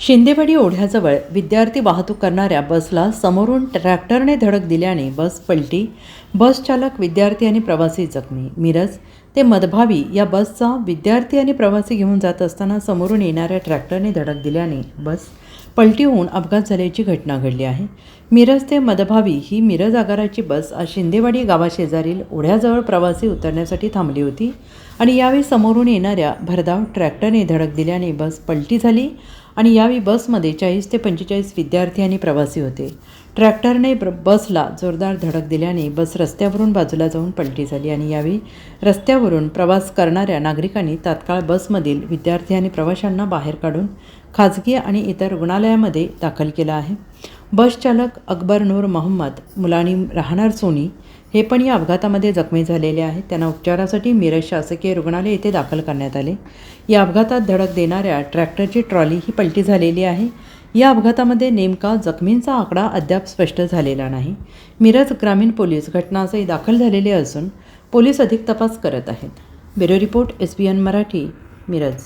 शिंदेवाडी ओढ्याजवळ विद्यार्थी वाहतूक करणाऱ्या बसला समोरून ट्रॅक्टरने धडक दिल्याने बस पलटी. बस चालक विद्यार्थी आणि प्रवासी जखमी. मिरज ते मदभावी या बसचा विद्यार्थी आणि प्रवासी घेऊन जात असताना समोरून येणाऱ्या ट्रॅक्टरने धडक दिल्याने बस पलटी होऊन अपघात झाल्याची घटना घडली आहे. मिरज ते मदभावी ही मिरज आगाराची बस आज शिंदेवाडी गावाशेजारील ओढ्याजवळ प्रवासी उतरण्यासाठी थांबली होती आणि यावेळी समोरून येणाऱ्या भरधाव ट्रॅक्टरने धडक दिल्याने बस पलटी झाली आणि यावेळी बसमध्ये चाळीस ते पंचेचाळीस विद्यार्थी आणि प्रवासी होते. ट्रॅक्टरने ब्र- बसला जोरदार धडक दिल्याने बस रस्त्यावरून बाजूला जाऊन पलटी झाली आणि यावेळी रस्त्यावरून प्रवास करणाऱ्या नागरिकांनी तात्काळ बसमधील विद्यार्थी आणि प्रवाशांना बाहेर काढून खाजगी आणि इतर रुग्णालयामध्ये दाखल केलं आहे. बस चालक अकबर नूर मोहम्मद मुलानी राहणार सोनी हे पण या अपघातामध्ये जखमी झालेले आहेत. त्यांना उपचारासाठी मिरज शासकीय रुग्णालय येथे दाखल करण्यात आले. या अपघातात धडक देणाऱ्या ट्रॅक्टरची ट्रॉली ही पलटी झालेली आहे. या अपघातामध्ये नेमका जखमींचा आकडा अद्याप स्पष्ट झालेला नाही. मिरज ग्रामीण पोलीस घटनास्थळी दाखल झालेले असून पोलीस अधिक तपास करत आहेत. Bureau report S B N Marathi Miraj.